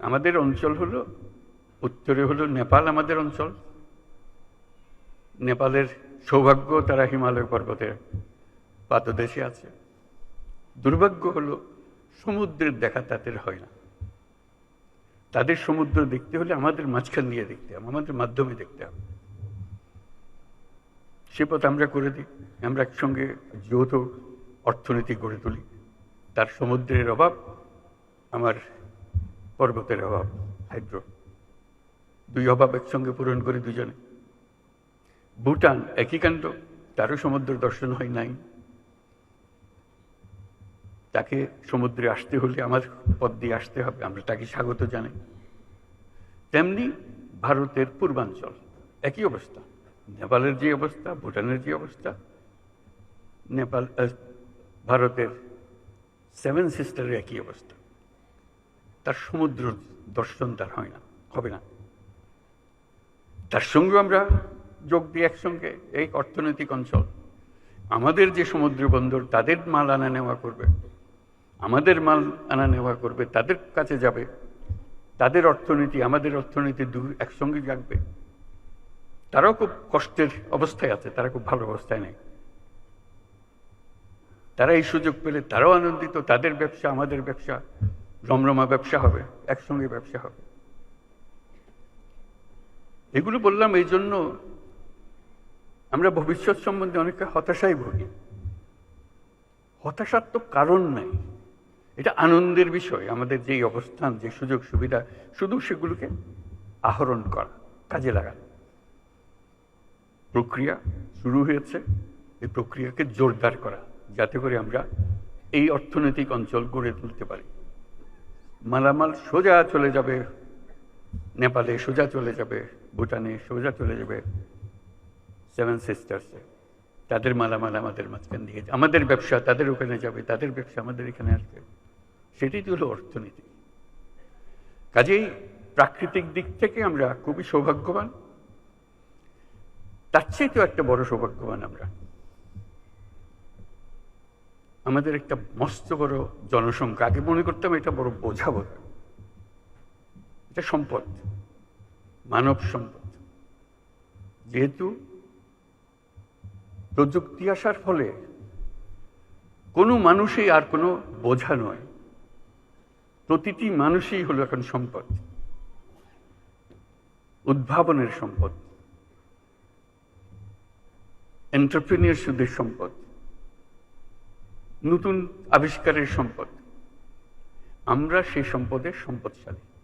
আমাদের অঞ্চল হলো, উত্তরে হলো নেপাল আমাদের অঞ্চল। নেপালের সৌভাগ্য তারা হিমালয় পর্বতের পাদদেশে আছে। দুর্ভাগ্য হলো, সমুদ্রের দেখা তাদের হয় না। তাদের সমুদ্র দেখতে হলে আমাদের মাঝখান দিয়ে দেখতে হবে, আমাদের মাধ্যমে দেখতে হবে। সে পথ আমরা করে দিই, আমরা একসঙ্গে যৌথ অর্থনীতি গড়ে তুলি। তার সমুদ্রের অভাব আমার পর্বতের অভাব, হাইড্রো। দুই অভাব একসঙ্গে পূরণ করে দুজনে। ভুটান একই কাণ্ড, তারও সমুদ্র দর্শন হয় নাই। তাকে সমুদ্রে আসতে হলে আমার পথ দিয়ে আসতে হবে, আমরা তাকে স্বাগত জানাই। তেমনি ভারতের পূর্বাঞ্চল, একই অবস্থা। নেপালের যে অবস্থা, ভুটানের যে অবস্থা, নেপাল ভারতের সেভেন সিস্টারের একই অবস্থা। তার সমুদ্র দর্শন তার হয় না, হবে না। তার সঙ্গে আমরা যোগ দিই একসঙ্গে, এই অর্থনৈতিক অঞ্চল। আমাদের যে সমুদ্র বন্দর, তাদের মাল আনা নেওয়া করবে। আমাদের মাল আনা নেওয়া করবে, তাদের কাছে যাবে। তাদের অর্থনীতি, আমাদের অর্থনীতি দু একসঙ্গে জাগবে। তারাও খুব কষ্টের অবস্থায় আছে, তারা খুব ভালো অবস্থায় নেই। তারা এই সুযোগ পেলে তারাও আনন্দিত, তাদের ব্যবসা, আমাদের ব্যবসা। রমরমা ব্যবসা হবে, একসঙ্গে ব্যবসা হবে। এগুলো বললাম এই জন্য আমরা ভবিষ্যৎ সম্বন্ধে অনেকে হতাশায় ভুগি। হতাশার তো কারণ নাই। এটা আনন্দের বিষয়, আমাদের যেই অবস্থান, যে সুযোগ সুবিধা, শুধু সেগুলোকে আহরণ করা, কাজে লাগানো। প্রক্রিয়া শুরু হয়েছে, এই প্রক্রিয়াকে জোরদার করা, যাতে করে আমরা এই অর্থনৈতিক অঞ্চল গড়ে তুলতে পারি। মালামাল সোজা চলে যাবে। নেপালে সোজা চলে যাবে, ভুটানে সোজা চলে যাবে। সেভেন সিস্টার্সে তাদের মালামাল আমাদের মাঝখান দিয়ে আমাদের ব্যবসা তাদের ওখানে যাবে, তাদের ব্যবসা আমাদের এখানে আসবে। সেটাই হলো অর্থনীতি। কাজেই প্রাকৃতিক দিক থেকে আমরা খুবই সৌভাগ্যবান। তার চেয়ে তো একটা বড় সৌভাগ্যবান আমরা। আমাদের একটা মস্ত বড় জনসংখ্যা। আগে মনে করতাম এটা বড় বোঝা বোধ এটা সম্পদ, মানব সম্পদ। যেহেতু প্রযুক্তি আসার ফলে কোনো মানুষই আর কোনো বোঝা নয়। প্রতিটি মানুষই হলো এখন সম্পদ। উদ্ভাবনের সম্পদ। এন্টারপ্রিনিয়রশিপের সম্পদ। নতুন আবিষ্কারের সম্পদ। আমরা সেই সম্পদের সম্পদশালী।